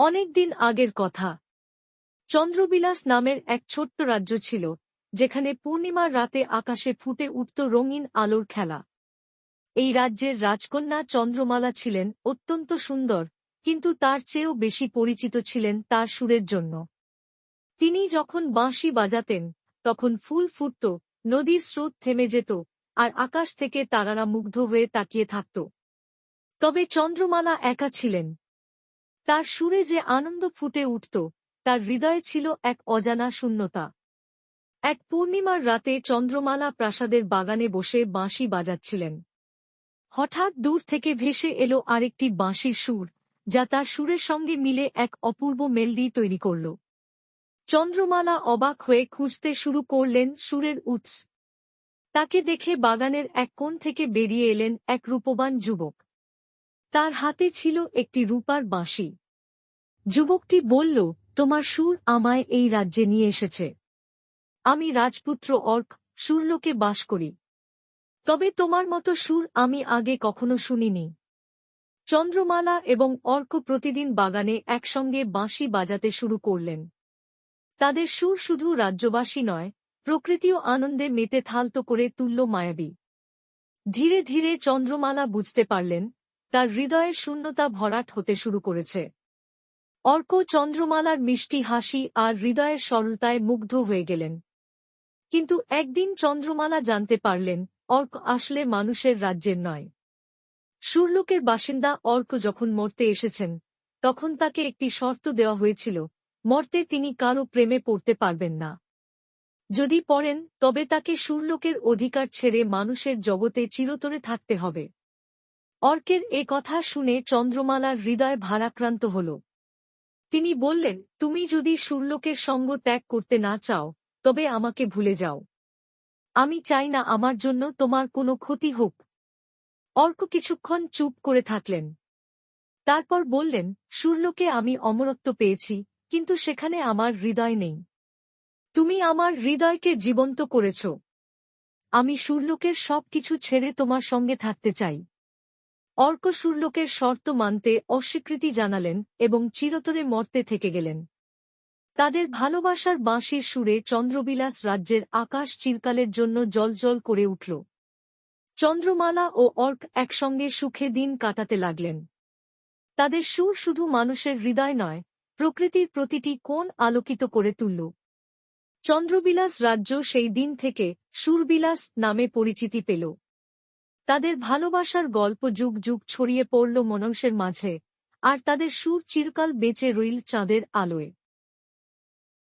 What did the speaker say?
অনেকদিন আগের কথা। চন্দ্রবিলাস নামের এক ছোট্ট রাজ্য ছিল, যেখানে পূর্ণিমার রাতে আকাশে ফুটে উঠত রঙিন আলোর খেলা। এই রাজ্যের রাজকন্যা চন্দ্রমালা ছিলেন অত্যন্ত সুন্দর, কিন্তু তার চেয়েও বেশি পরিচিত ছিলেন তার সুরের জন্য। তিনি যখন বাঁশি বাজাতেন, তখন ফুল ফুটত, নদীর স্রোত থেমে যেত, আর আকাশ থেকে তারারা মুগ্ধ হয়ে তাকিয়ে থাকত। তবে চন্দ্রমালা একা ছিলেন। তার সুরে যে আনন্দ ফুটে উঠত, তার হৃদয়ে ছিল এক অজানা শূন্যতা। এক পূর্ণিমার রাতে চন্দ্রমালা প্রাসাদের বাগানে বসে বাঁশি বাজাচ্ছিলেন। হঠাৎ দূর থেকে ভেসে এলো আরেকটি বাঁশির সুর, যা তার সুরের সঙ্গে মিলে এক অপূর্ব মেলডি তৈরি করল। চন্দ্রমালা অবাক হয়ে খুঁজতে শুরু করলেন সুরের উৎস। তাকে দেখে বাগানের এক কোণ থেকে বেরিয়ে এলেন এক রূপবান যুবক। তার হাতে ছিল একটি রূপার বাঁশি। যুবকটি বলল, তোমার সুর আমায় এই রাজ্যে নিয়ে এসেছে। আমি রাজপুত্র অর্ক, সুরলোকে বাস করি। তবে তোমার মতো সুর আমি আগে কখনো শুনিনি। চন্দ্রমালা এবং অর্ক প্রতিদিন বাগানে একসঙ্গে বাঁশি বাজাতে শুরু করলেন। তাদের সুর শুধু রাজ্যবাসী নয়, প্রকৃতিও আনন্দে মেতে থালত করে তুল্য মায়াবী। ধীরে ধীরে চন্দ্রমালা বুঝতে পারলেন তার হৃদয়ের শূন্যতা ভরাট হতে শুরু করেছে। অর্ক চন্দ্রমালার মিষ্টি হাসি আর হৃদয়ের সরলতায় মুগ্ধ হয়ে গেলেন। কিন্তু একদিন চন্দ্রমালা জানতে পারলেন, অর্ক আসলে মানুষের রাজ্যের নয়। সুরলোকের বাসিন্দা অর্ক যখন মরতে এসেছেন, তখন তাকে একটি শর্ত দেওয়া হয়েছিল, মর্তে তিনি কারও প্রেমে পড়তে পারবেন না। যদি পড়েন, তবে তাকে সুরলোকের অধিকার ছেড়ে মানুষের জগতে চিরতরে থাকতে হবে। অর্কের এ কথা শুনে চন্দ্রমালার হৃদয় ভারাক্রান্ত হল। তিনি বললেন, তুমি যদি সুরলোকের সঙ্গ ত্যাগ করতে না চাও, তবে আমাকে ভুলে যাও। আমি চাই না আমার জন্য তোমার কোনো ক্ষতি হোক অর্ক কিছুক্ষণ চুপ করে থাকলেন। তারপর বললেন, সুরলোকে আমি অমরত্ব পেয়েছি, কিন্তু সেখানে আমার হৃদয় নেই। তুমি আমার হৃদয়কে জীবন্ত করেছ। আমি সুরলোকের সব কিছু ছেড়ে তোমার সঙ্গে থাকতে চাই। অর্ক সুরলোকের শর্ত মানতে অস্বীকৃতি জানালেন এবং চিরতরে মর্তে থেকে গেলেন। তাদের ভালোবাসার বাঁশির সুরে চন্দ্রবিলাস রাজ্যের আকাশ চিরকালের জন্য জলজল করে উঠল। চন্দ্রমালা ও অর্ক একসঙ্গে সুখে দিন কাটাতে লাগলেন। তাদের সুর শুধু মানুষের হৃদয় নয়, প্রকৃতির প্রতিটি কোণ আলোকিত করে তুলল। চন্দ্রবিলাস রাজ্য সেই দিন থেকে সুরবিলাস নামে পরিচিতি পেল। তাদের ভালোবাসার গল্প যুগ যুগ ছড়িয়ে পড়ল মনংসের মাঝে, আর তাদের সুর চিরকাল বেঁচে রইল চাঁদের আলোয়।